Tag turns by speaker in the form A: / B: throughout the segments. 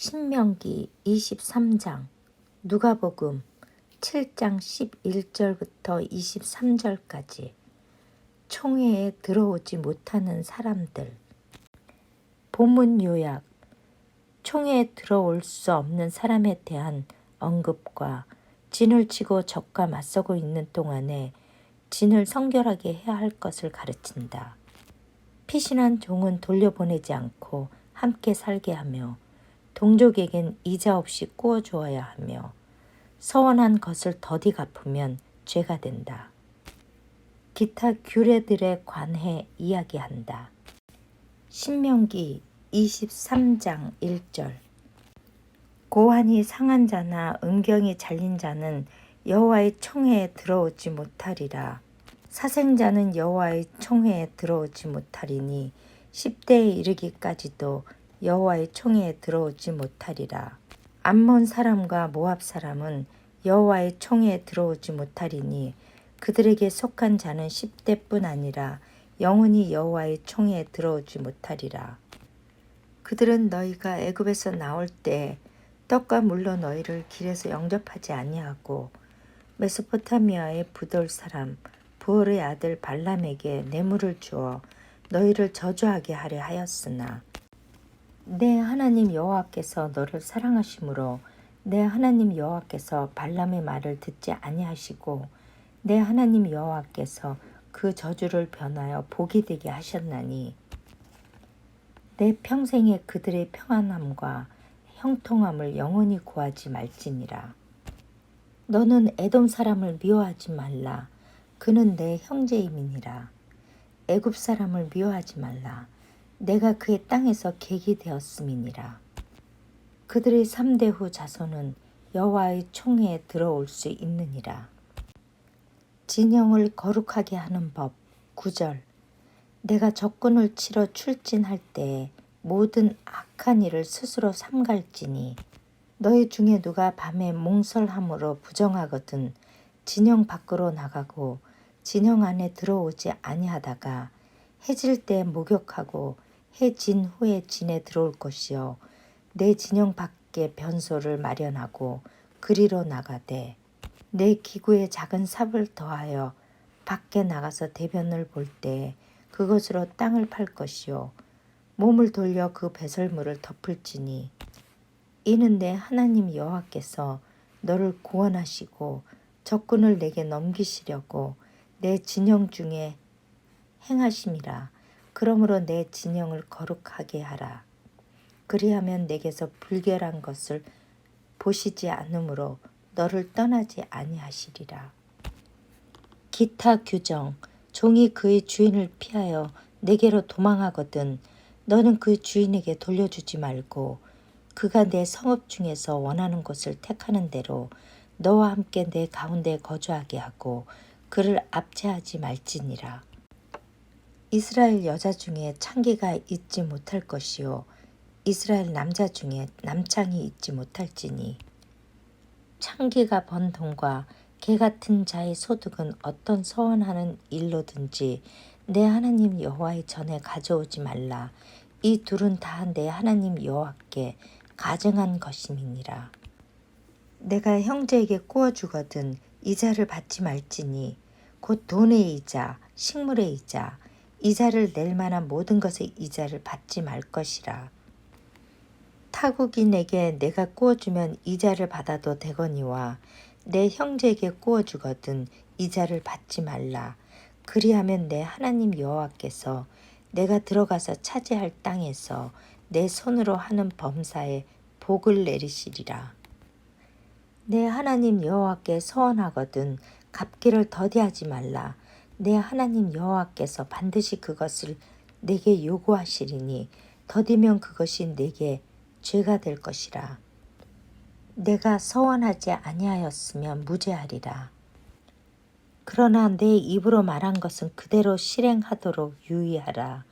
A: 신명기 23장 누가복음 7장 11절부터 23절까지 총회에 들어오지 못하는 사람들 본문 요약 총회에 들어올 수 없는 사람에 대한 언급과 진을 치고 적과 맞서고 있는 동안에 진을 성결하게 해야 할 것을 가르친다. 피신한 종은 돌려보내지 않고 함께 살게 하며 동족에겐 이자 없이 꾸어 주어야 하며 서원한 것을 더디 갚으면 죄가 된다. 기타 규례들에 관해 이야기한다. 신명기 23장 1절 고환이 상한 자나 음경이 잘린 자는 여호와의 총회에 들어오지 못하리라. 사생자는 여호와의 총회에 들어오지 못하리니 10대에 이르기까지도 여호와의 총회에 들어오지 못하리라. 암몬 사람과 모압 사람은 여호와의 총회에 들어오지 못하리니 그들에게 속한 자는 10대뿐 아니라 영원히 여호와의 총회에 들어오지 못하리라. 그들은 너희가 애굽에서 나올 때 떡과 물로 너희를 길에서 영접하지 아니하고 메소포타미아의 부돌 사람 부올의 아들 발람에게 뇌물을 주어 너희를 저주하게 하려 하였으나 내 하나님 여호와께서 너를 사랑하심으로 내 하나님 여호와께서 발람의 말을 듣지 아니하시고 내 하나님 여호와께서 그 저주를 변하여 복이 되게 하셨나니 내 평생에 그들의 평안함과 형통함을 영원히 구하지 말지니라. 너는 에돔 사람을 미워하지 말라. 그는 내 형제임이니라. 애굽 사람을 미워하지 말라. 내가 그의 땅에서 객이 되었음이니라. 그들의 3대 후 자손은 여호와의 총회에 들어올 수 있느니라. 진영을 거룩하게 하는 법 9절 내가 적군을 치러 출진할 때 모든 악한 일을 스스로 삼갈지니 너희 중에 누가 밤에 몽설함으로 부정하거든 진영 밖으로 나가고 진영 안에 들어오지 아니하다가 해질 때 목욕하고 해진 후에 진에 들어올 것이요. 내 진영 밖에 변소를 마련하고 그리로 나가되 내 기구에 작은 삽을 더하여 밖에 나가서 대변을 볼 때 그것으로 땅을 팔 것이요. 몸을 돌려 그 배설물을 덮을지니 이는 내 하나님 여호와께서 너를 구원하시고 적군을 내게 넘기시려고 내 진영 중에 행하심이라 그러므로 내 진영을 거룩하게 하라. 그리하면 내게서 불결한 것을 보시지 않으므로 너를 떠나지 아니하시리라. 기타 규정. 종이 그의 주인을 피하여 내게로 도망하거든 너는 그 주인에게 돌려주지 말고 그가 내 성읍 중에서 원하는 곳을 택하는 대로 너와 함께 내 가운데 거주하게 하고 그를 압제하지 말지니라. 이스라엘 여자 중에 창기가 있지 못할 것이요 이스라엘 남자 중에 남창이 있지 못할지니 창기가 번 돈과 개 같은 자의 소득은 어떤 서원하는 일로든지 내 하나님 여호와의 전에 가져오지 말라. 이 둘은 다 내 하나님 여호와께 가증한 것임이니라. 내가 형제에게 구워 주거든 이자를 받지 말지니 곧 돈의 이자, 식물의 이자, 이자를 낼 만한 모든 것의 이자를 받지 말 것이라. 타국인에게 내가 구워주면 이자를 받아도 되거니와 내 형제에게 구워주거든 이자를 받지 말라. 그리하면 내 하나님 여호와께서 내가 들어가서 차지할 땅에서 내 손으로 하는 범사에 복을 내리시리라. 내 하나님 여호와께 서원하거든 갚기를 더디하지 말라. 내 하나님 여호와께서 반드시 그것을 내게 요구하시리니 더디면 그것이 내게 죄가 될 것이라. 내가 서원하지 아니하였으면 무죄하리라. 그러나 내 입으로 말한 것은 그대로 실행하도록 유의하라.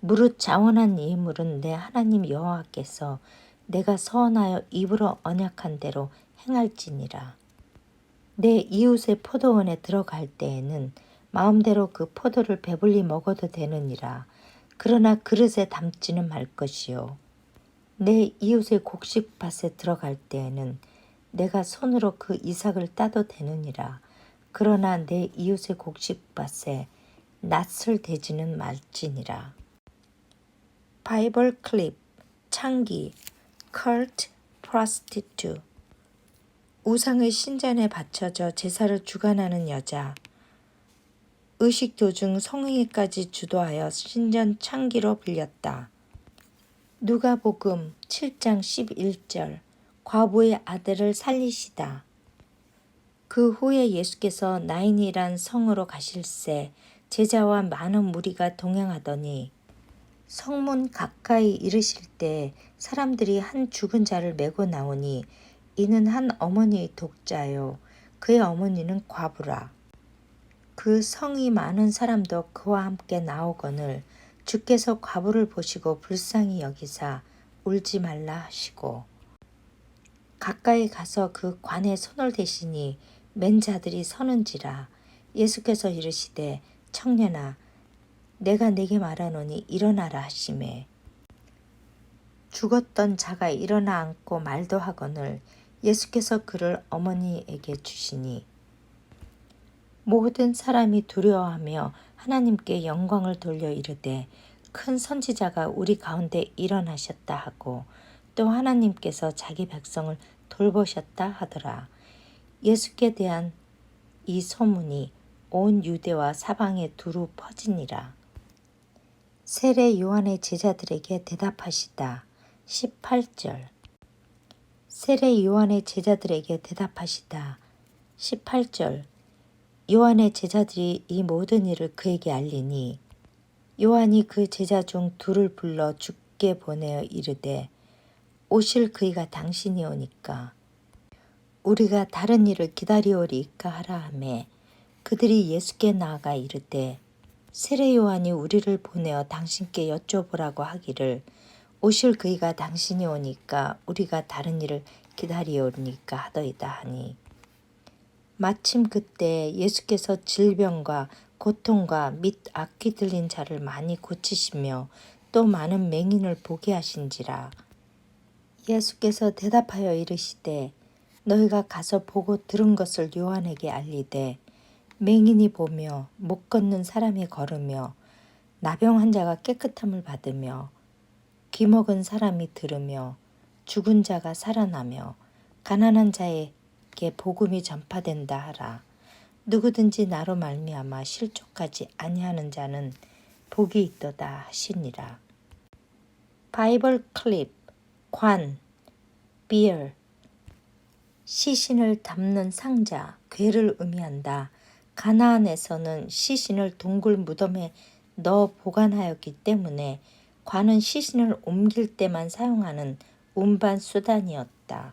A: 무릇 자원한 예물은 내 하나님 여호와께서 내가 서원하여 입으로 언약한 대로 행할지니라. 내 이웃의 포도원에 들어갈 때에는 마음대로 그 포도를 배불리 먹어도 되느니라. 그러나 그릇에 담지는 말 것이요. 내 이웃의 곡식밭에 들어갈 때에는 내가 손으로 그 이삭을 따도 되느니라. 그러나 내 이웃의 곡식밭에 낯을 대지는 말지니라. 바이벌 클립 창기 컬트 프로스티튜 우상의 신전에 바쳐져 제사를 주관하는 여자 의식 도중 성행위까지 주도하여 신전 창기로 불렸다. 누가복음 7장 11절 과부의 아들을 살리시다. 그 후에 예수께서 나인이란 성으로 가실새 제자와 많은 무리가 동행하더니 성문 가까이 이르실 때 사람들이 한 죽은 자를 메고 나오니 이는 한 어머니의 독자요 그의 어머니는 과부라. 그 성이 많은 사람도 그와 함께 나오거늘 주께서 과부를 보시고 불쌍히 여기사 울지 말라 하시고 가까이 가서 그 관에 손을 대시니 맨 자들이 서는지라 예수께서 이르시되 청년아 내가 네게 말하노니 일어나라 하시매 죽었던 자가 일어나 앉고 말도 하거늘 예수께서 그를 어머니에게 주시니 모든 사람이 두려워하며 하나님께 영광을 돌려 이르되 큰 선지자가 우리 가운데 일어나셨다 하고 또 하나님께서 자기 백성을 돌보셨다 하더라. 예수께 대한 이 소문이 온 유대와 사방에 두루 퍼지니라. 세례 요한의 제자들에게 대답하시다. 18절 세례 요한의 제자들에게 대답하시다. 18절 요한의 제자들이 이 모든 일을 그에게 알리니 요한이 그 제자 중 둘을 불러 죽게 보내어 이르되 오실 그이가 당신이 오니까 우리가 다른 일을 기다리오리까 하라 하매 그들이 예수께 나아가 이르되 세례 요한이 우리를 보내어 당신께 여쭤보라고 하기를 오실 그이가 당신이 오니까 우리가 다른 일을 기다리오니까 하더이다 하니 마침 그때 예수께서 질병과 고통과 및 악귀 들린 자를 많이 고치시며 또 많은 맹인을 보게 하신지라. 예수께서 대답하여 이르시되 너희가 가서 보고 들은 것을 요한에게 알리되 맹인이 보며 못 걷는 사람이 걸으며 나병 환자가 깨끗함을 받으며 귀 먹은 사람이 들으며 죽은 자가 살아나며 가난한 자 에게 복음이 전파된다 하라. 누구든지 나로 말미암아 실족하지 아니하는 자는 복이 있도다 하시니라. 바이블 클립 관 비얼 시신을 담는 상자 괴를 의미한다. 가나안에서는 시신을 동굴 무덤에 넣어 보관하였기 때문에 관은 시신을 옮길 때만 사용하는 운반 수단이었다.